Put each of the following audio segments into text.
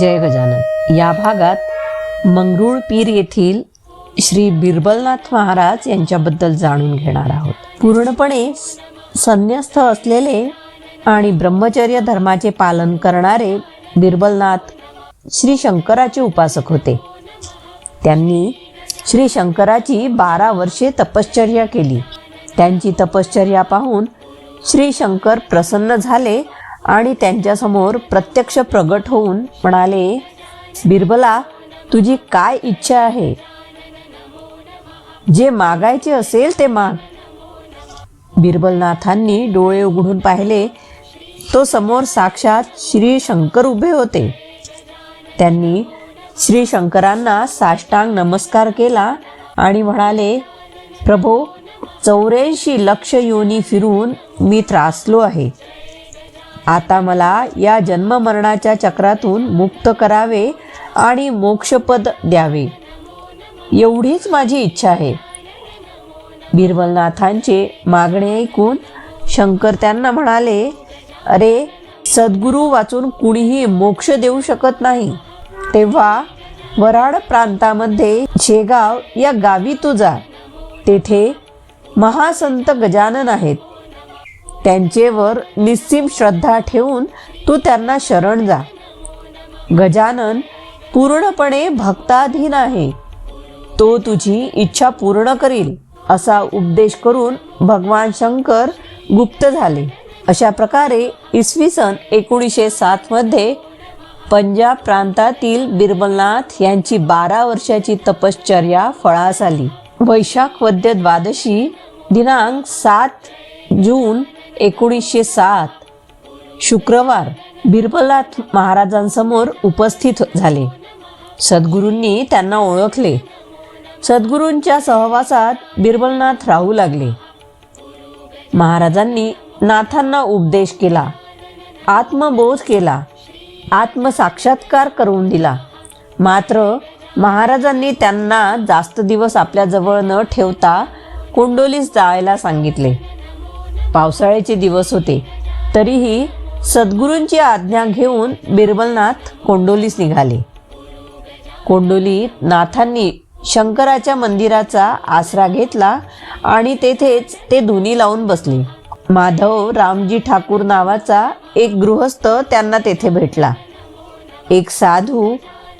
जय गजानन. या भागात मंगरुळपीर येथील श्री बिरबलनाथ महाराज यांच्याबद्दल जाणून घेणार आहोत. पूर्णपणे संन्यस्थ असलेले आणि ब्रह्मचर्य धर्माचे पालन करणारे बिरबलनाथ श्री शंकराचे उपासक होते. त्यांनी श्री शंकराची बारा वर्षे तपश्चर्या केली. त्यांची तपश्चर्या पाहून श्री शंकर प्रसन्न झाले आणि त्यांच्यासमोर प्रत्यक्ष प्रगट होऊन म्हणाले बिरबला तुझी काय इच्छा आहे? जे मागायचे असेल ते माग. बिरबलनाथांनी डोळे उघडून पाहिले. तो समोर साक्षात श्री शंकर उभे होते. त्यांनी श्री शंकरांना साष्टांग नमस्कार केला आणि म्हणाले प्रभो चौऱ्याऐंशी लक्ष योनी फिरून मी त्रासलो आहे. आता मला या जन्ममरणाच्या चक्रातून मुक्त करावे आणि मोक्षपद द्यावे. एवढीच माझी इच्छा आहे. बिरबलनाथांचे मागणे ऐकून शंकर त्यांना म्हणाले अरे सद्गुरू वाचून कुणीही मोक्ष देऊ शकत नाही. तेव्हा वराड प्रांतामध्ये शेगाव या गावी तू जा. तेथे महासंत गजानन आहेत. त्यांचेवर निस्सीम श्रद्धा ठेवून तू त्यांना शरण जा. गजानन पूर्णपणे भक्ताधीन आहे. तो तुझी इच्छा पूर्ण करील असा उपदेश करून भगवान शंकर गुप्त झाले. अशा प्रकारे इसवी सन एकोणीसशे सातमध्ये पंजाब प्रांतातील बिरबलनाथ यांची बारा वर्षाची तपश्चर्या फळास आली. वैशाख वद्य द्वादशी दिनांक सात जून एकोणीसशे सात शुक्रवार बिरबलनाथ महाराजांसमोर उपस्थित झाले. सद्गुरूंनी त्यांना ओळखले. सद्गुरूंच्या सहवासात बिरबलनाथ राहू लागले. महाराजांनी नाथांना उपदेश केला आत्मबोध केला आत्मसाक्षात्कार करून दिला. मात्र महाराजांनी त्यांना जास्त दिवस आपल्याजवळ न ठेवता कोंडोलीस जायला सांगितले. पावसाळ्याचे दिवस होते. तरीही सद्गुरूंची आज्ञा घेऊन बिरबलनाथ कोंडोलीस निघाले. कोंडोलीत नाथांनी शंकराच्या मंदिराचा आसरा घेतला आणि तेथेच ते धुनी लावून बसले. माधव रामजी ठाकूर नावाचा एक गृहस्थ त्यांना तेथे भेटला. एक साधू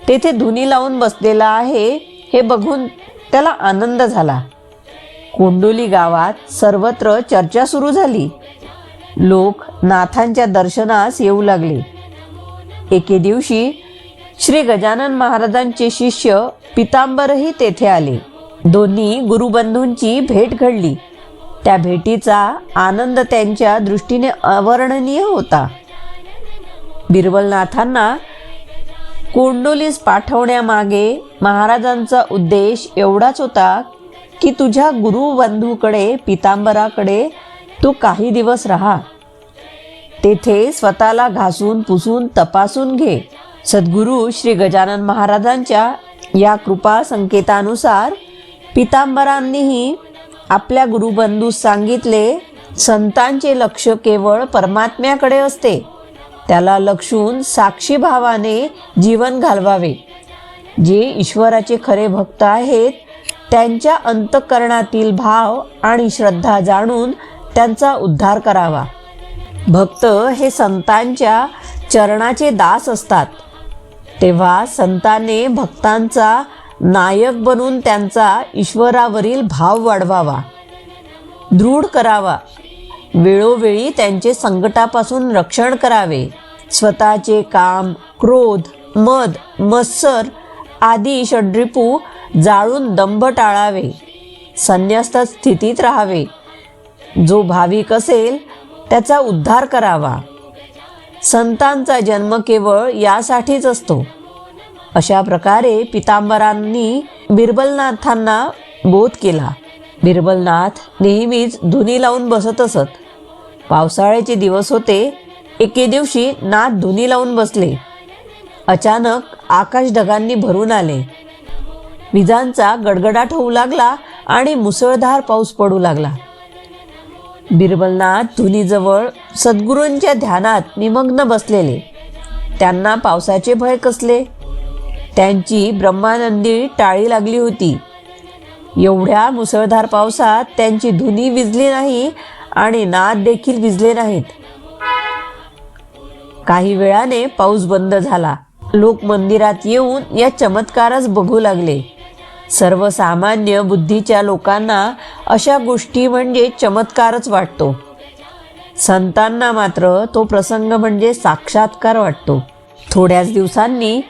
तेथे धुनी लावून बसलेला आहे हे बघून त्याला आनंद झाला. कोंडोली गावात सर्वत्र चर्चा सुरू झाली. लोक नाथांच्या दर्शनास येऊ लागले. एके दिवशी श्री गजानन महाराजांचे शिष्य पितांबरही तेथे आले. दोन्ही गुरुबंधूंची भेट घडली. त्या भेटीचा आनंद त्यांच्या दृष्टीने अवर्णनीय होता. बिरबलनाथांना कोंडोलीस पाठवण्यामागे महाराजांचा उद्देश एवढाच होता की तुझ्या गुरुबंधूकडे पितांबराकडे तू काही दिवस राहा. तेथे स्वतःला घासून पुसून तपासून घे. सद्गुरू श्री गजानन महाराजांच्या या कृपा संकेतानुसार पितांबरांनीही आपल्या गुरुबंधूस सांगितले संतांचे लक्ष केवळ परमात्म्याकडे असते. त्याला लक्षून साक्षी भावाने जीवन घालवावे. जे ईश्वराचे खरे भक्त आहेत त्यांच्या अंतःकरणातील भाव आणि श्रद्धा जाणून त्यांचा उद्धार करावा. भक्त हे संतांच्या चरणाचे दास असतात. तेव्हा संताने भक्तांचा नायक बनून त्यांचा ईश्वरावरील भाव वाढवावा. दृढ करावा. वेळोवेळी त्यांचे संकटापासून रक्षण करावे. स्वतःचे काम क्रोध मद मत्सर आदी षड्रिपू जाळून दंभ टाळावे. संन्यस्त स्थितीत राहावे. जो भाविक असेल त्याचा उद्धार करावा. संतांचा जन्म केवळ यासाठीच असतो. अशा प्रकारे पितांबरांनी बिरबलनाथांना बोध केला. बिरबलनाथ नेहमीच धुनी लावून बसत असत. पावसाळ्याचे दिवस होते. एके दिवशी नाथ धुनी लावून बसले. अचानक आकाश ढगांनी भरून आले. विजांचा गडगडाट होऊ लागला आणि मुसळधार पाऊस पडू लागला. बिरबलनाथ धुनीजवळ सद्गुरूंच्या ध्यानात निमग्न बसलेले. त्यांना पावसाचे भय कसले? त्यांची ब्रह्मानंदी टाळी लागली होती. एवढ्या मुसळधार पावसात त्यांची धुनी विजली नाही आणि नाद देखील विजले नाहीत. काही वेळाने पाऊस बंद झाला. लोक मंदिरात येऊन या चमत्कारच बघू लागले. सर्वसामान्य बुद्धीच्या लोकांना अशा गोष्टी म्हणजे चमत्कारच वाटतो. संतांना मात्र तो प्रसंग म्हणजे साक्षात्कार वाटतो. थोड्याच दिवसांनी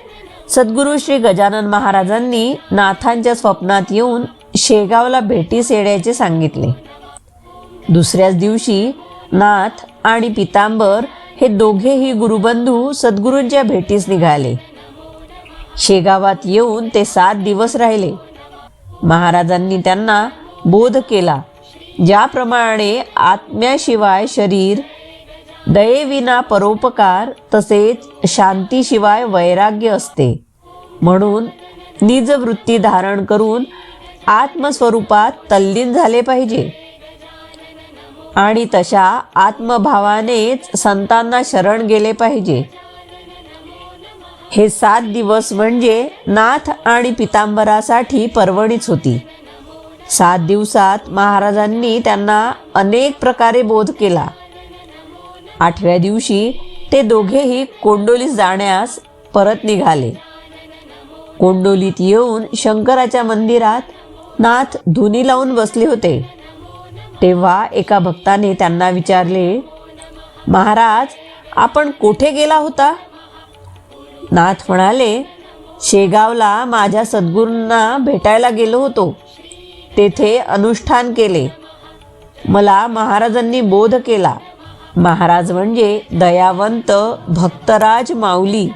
सद्गुरू श्री गजानन महाराजांनी नाथांच्या स्वप्नात येऊन शेगावला भेटीस येण्याचे सांगितले. दुसऱ्याच दिवशी नाथ आणि पितांबर हे दोघेही गुरुबंधू सद्गुरूंच्या भेटीस निघाले. शेगावात येऊन ते सात दिवस राहिले. महाराजांनी त्यांना बोध केला ज्याप्रमाणे आत्म्याशिवाय शरीर दयेविना परोपकार तसेच शांतीशिवाय वैराग्य असते. म्हणून निजवृत्ती धारण करून आत्मस्वरूपात तल्लीन झाले पाहिजे. आणि तशा आत्मभावानेच संतांना शरण गेले पाहिजे. हे सात दिवस म्हणजे नाथ आणि पितांबरासाठी पर्वणीच होती. सात दिवसात महाराजांनी त्यांना अनेक प्रकारे बोध केला. आठव्या दिवशी ते दोघेही कोंडोलीस जाण्यास परत निघाले. कोंडोलीत येऊन शंकराच्या मंदिरात नाथ धुनी लावून बसले होते. तेव्हा एका भक्ताने त्यांना विचारले महाराज आपण कोठे गेला होता? नाथ म्हणाले शेगावला माझ्या सद्गुरूंना भेटायला गेलो होतो. तेथे अनुष्ठान केले. मला महाराजांनी बोध केला. महाराज म्हणजे दयावंत भक्तराज माऊली.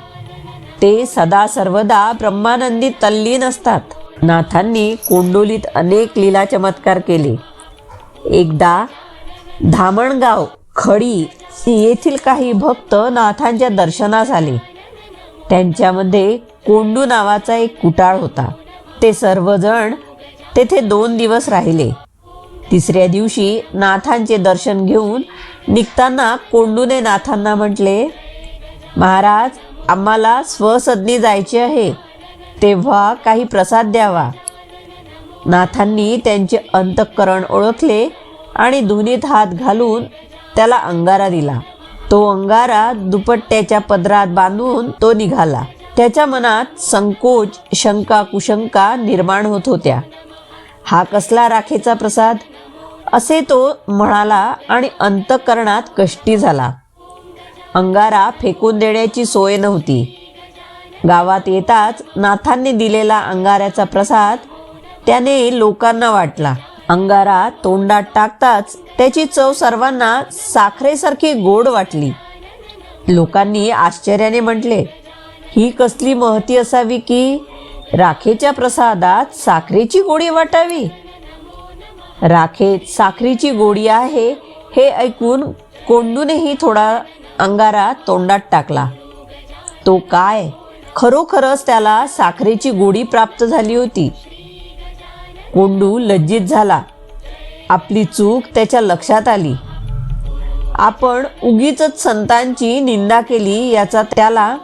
ते सदा सर्वदा ब्रह्मानंदी तल्लीन असतात. नाथांनी कोंडोलीत अनेक लीला चमत्कार केले. एकदा धामणगाव खडी येथील काही भक्त नाथांच्या दर्शनास आले. त्यांच्यामध्ये कोंडू नावाचा एक कुटाळ होता. ते सर्वजण तेथे दोन दिवस राहिले. तिसऱ्या दिवशी नाथांचे दर्शन घेऊन निघताना कोंडूने नाथांना म्हटले महाराज आम्हाला स्वसदनी जायचे आहे. तेव्हा काही प्रसाद द्यावा. नाथांनी त्यांचे अंतःकरण ओळखले आणि धुनीत हात घालून त्याला अंगारा दिला. तो अंगारा दुपट्ट्याच्या पदरात बांधून तो निघाला. त्याच्या मनात संकोच शंका कुशंका निर्माण होत होत्या. हा कसला राखेचा प्रसाद? असे तो म्हणाला आणि अंतःकरणात कष्टी झाला. अंगारा फेकून देण्याची सोय नव्हती. गावात येताच नाथांनी दिलेला अंगाऱ्याचा प्रसाद त्याने लोकांना वाटला. अंगारा तोंडात टाकताच त्याची चव सर्वांना साखरेसारखी गोड वाटली. लोकांनी आश्चर्याने म्हटले ही कसली महती असावी की राखेच्या प्रसादात साखरेची गोडी वाटावी? राखेत साखरेची गोडी आहे हे ऐकून कोंडूनेही थोडा अंगारा तोंडात टाकला. तो काय? खरोखरच त्याला साखरेची गोडी प्राप्त झाली होती. कोंडू लज्जित झाला. आपली चूक त्याच्या लक्षात आली. आपण उगीच संतांची निंदा केली याचा त्याला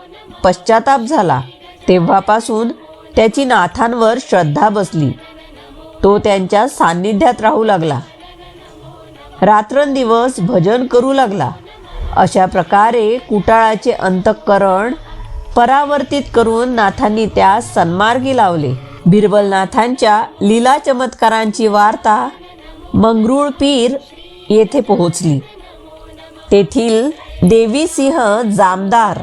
पश्चाताप झाला. तेव्हापासून त्याची नाथांवर श्रद्धा बसली. तो त्यांच्या सान्निध्यात राहू लागला. रात्रंदिवस भजन करू लागला. अशा प्रकारे कुटाळाचे अंतःकरण परावर्तित करून नाथांनी त्यास सन्मार्गी लावले. बिरबलनाथांच्या लीला चमत्कारांची वार्ता मंगरुळपीर येथे पोहोचली. तेथील देवी सिंह जामदार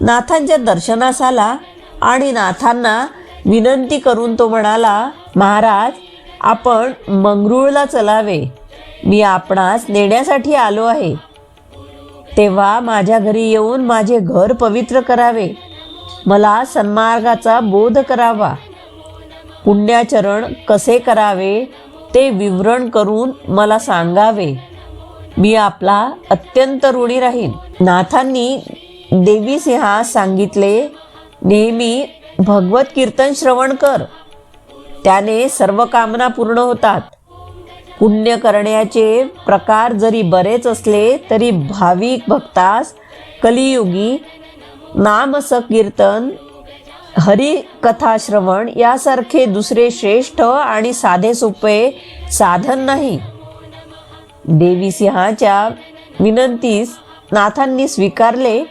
नाथांच्या दर्शनास आला आणि नाथांना विनंती करून तो म्हणाला महाराज आपण मंगरुळला चलावे. मी आपणास नेण्यासाठी आलो आहे. तेव्हा माझ्या घरी येऊन माझे घर पवित्र करावे. मला सन्मार्गाचा बोध करावा. पुण्याचरण कसे करावे ते विवरण करून मला सांगावे. मी आपला अत्यंत ऋणी राहीन. नाथांनी देवी सिंहा सांगितले नेहमी भगवत कीर्तन श्रवण कर. त्याने सर्व कामना पूर्ण होतात. पुण्य करण्याचे प्रकार जरी बरेच असले तरी भाविक भक्तास कलियुगी नामसकीर्तन हरिकथाश्रवण यासारखे दुसरे श्रेष्ठ आणि साधे सोपे साधन नाही. देवी सिंहाच्या विनंतीस नाथांनी स्वीकारले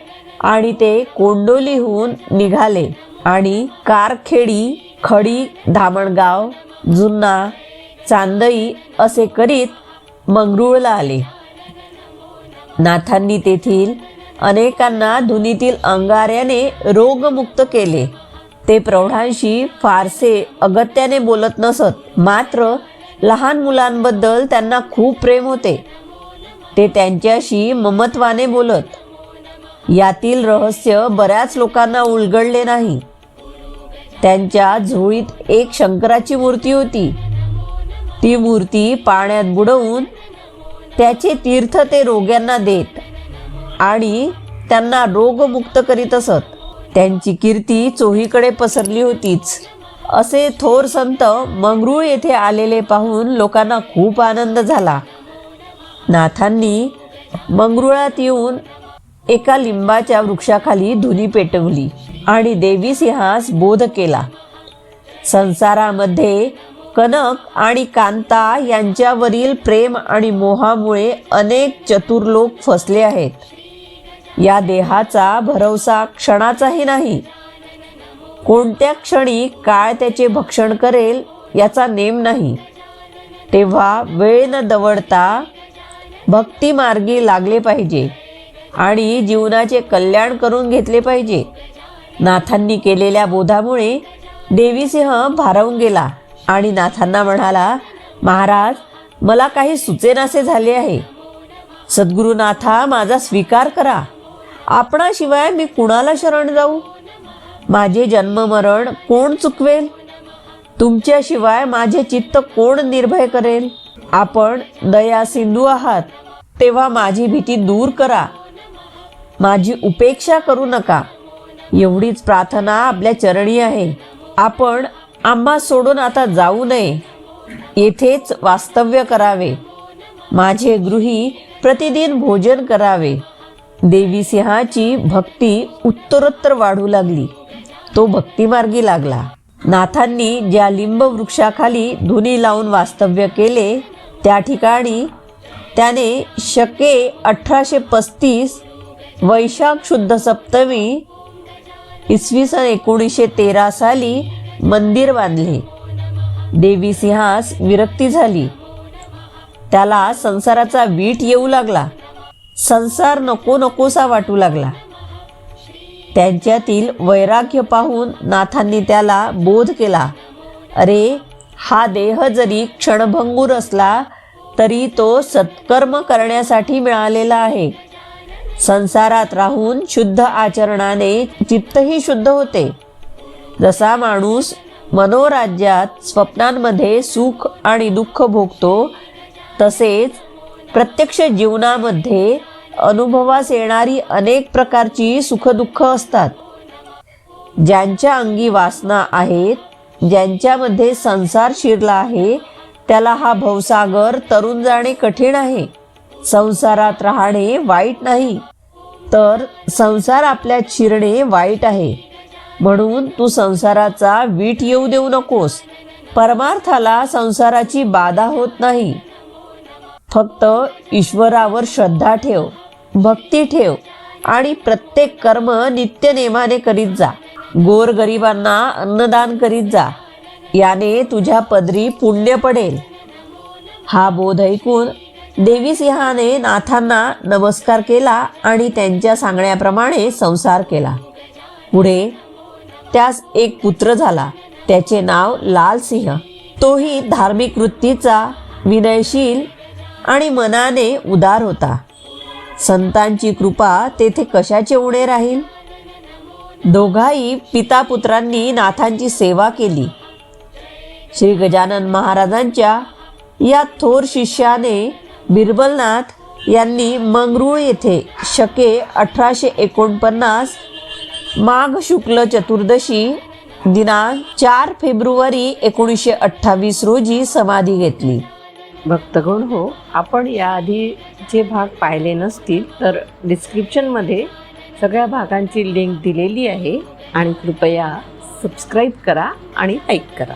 आणि ते कोंडोलीहून निघाले आणि कारखेडी खडी धामणगाव जुन्ना चांदई असे करीत मंगरुळला आले. नाथांनी तेथील अनेकांना धुनीतील अंगाऱ्याने रोगमुक्त केले. ते प्रौढांशी फारसे अगत्याने बोलत नसत. मात्र लहान मुलांबद्दल त्यांना खूप प्रेम होते. ते त्यांच्याशी ममत्वाने बोलत. यातील रहस्य बऱ्याच लोकांना उलगडले नाही. त्यांच्या झोळीत एक शंकराची मूर्ती होती. ती मूर्ती पाण्यात बुडवून त्याचे तीर्थ ते रोग्यांना देत आणि त्यांना रोगमुक्त करीत असत. त्यांची कीर्ती चोहीकडे पसरली होतीच. असे थोर संत मंगरूळ येथे आलेले पाहून लोकांना खूप आनंद झाला. नाथांनी मंगरुळात येऊन एका लिंबाच्या वृक्षाखाली धुनी पेटवली आणि देवी सिंहास बोध केला. संसारामध्ये कनक आणि कांता यांच्यावरील प्रेम आणि मोहामुळे अनेक चतुर लोक फसले आहेत. या देहाचा भरवसा क्षणाचाही नाही. कोणत्या क्षणी काळ त्याचे भक्षण करेल याचा नेम नाही. तेव्हा वेळ न दवडता भक्तिमार्गी लागले पाहिजे आणि जीवनाचे कल्याण करून घेतले पाहिजे. नाथांनी केलेल्या बोधामुळे देवीसिंह भारावून गेला आणि नाथांना म्हणाला महाराज मला काही सुचेनासे झाले आहे. सद्गुरुनाथा माझा स्वीकार करा. आपणाशिवाय मी कुणाला शरण जाऊ? माझे जन्ममरण कोण चुकवेल? तुमच्याशिवाय माझे चित्त कोण निर्भय करेल? आपण दया सिंधू आहात तेव्हा माझी भीती दूर करा. माझी उपेक्षा करू नका. एवढीच प्रार्थना आपल्या चरणी आहे. आपण आम्हा सोडून आता जाऊ नये. येथेच वास्तव्य करावे. माझे गृही प्रतिदिन भोजन करावे. देवी सिंहाची भक्ती उत्तरोत्तर वाढू लागली. तो भक्तिमार्गी लागला. नाथांनी ज्या लिंब वृक्षाखाली धुनी लावून वास्तव्य केले त्या ठिकाणी त्याने शके अठराशे पस्तीस वैशाख शुद्ध सप्तमी इसवी सन एकोणीसशे तेरा साली मंदिर बांधले. देवी सिंहास विरक्ती झाली. त्याला संसाराचा वीट येऊ लागला. संसार नको नकोसा वाटू लागला. त्यांच्यातील वैराग्य पाहून नाथांनी त्याला बोध केला. अरे हा देह जरी क्षणभंगूर असला तरी तो सत्कर्म करण्यासाठी मिळालेला आहे. संसारात राहून शुद्ध आचरणाने चित्तही शुद्ध होते. जसा माणूस मनोराज्यात स्वप्नांमध्ये सुख आणि दुःख भोगतो तसेच प्रत्यक्ष जीवनामध्ये अनुभवास येणारी अनेक प्रकारची सुखदुःख असतात. ज्यांच्या अंगी वासना आहेत ज्यांच्यामध्ये संसार शिरला आहे त्याला हा भवसागर तरुण जाणे कठीण आहे. संसारात राहणे वाईट नाही. तर संसार आपल्यात शिरणे वाईट आहे. म्हणून तू संसाराचा वीट येऊ देऊ नकोस. परमार्थाला संसाराची बाधा होत नाही. फक्त ईश्वरावर श्रद्धा ठेव. भक्ती ठेव आणि प्रत्येक कर्म नित्यनेमाने करीत जा. गोरगरिबांना अन्नदान करीत जा. याने तुझ्या पदरी पुण्य पडेल. हा बोध ऐकून देवी सिंहाने नाथांना नमस्कार केला आणि त्यांच्या सांगण्याप्रमाणे संसार केला. पुढे त्यास एक पुत्र झाला. त्याचे नाव लाल सिंह. तोही धार्मिक वृत्तीचा विनयशील आणि मनाने उदार होता. संतांची कृपा तेथे कशाचे उणे राहील? दोघाही पिता पुत्रांनी नाथांची सेवा केली. श्री गजानन महाराजांच्या या थोर शिष्याने बिरबलनाथ यांनी मंगरूळ येथे शके अठराशे एकोणपन्नास माघ शुक्ल चतुर्दशी दिनांक चार फेब्रुवारी एकोणीसशे अठ्ठावीस रोजी समाधी घेतली. भक्तगण हो. आपण याआधी जे भाग पाहिले नसतील तर डिस्क्रिप्शनमध्ये सगळ्या भागांची लिंक दिलेली आहे. आणि कृपया सबस्क्राईब करा आणि लाईक करा.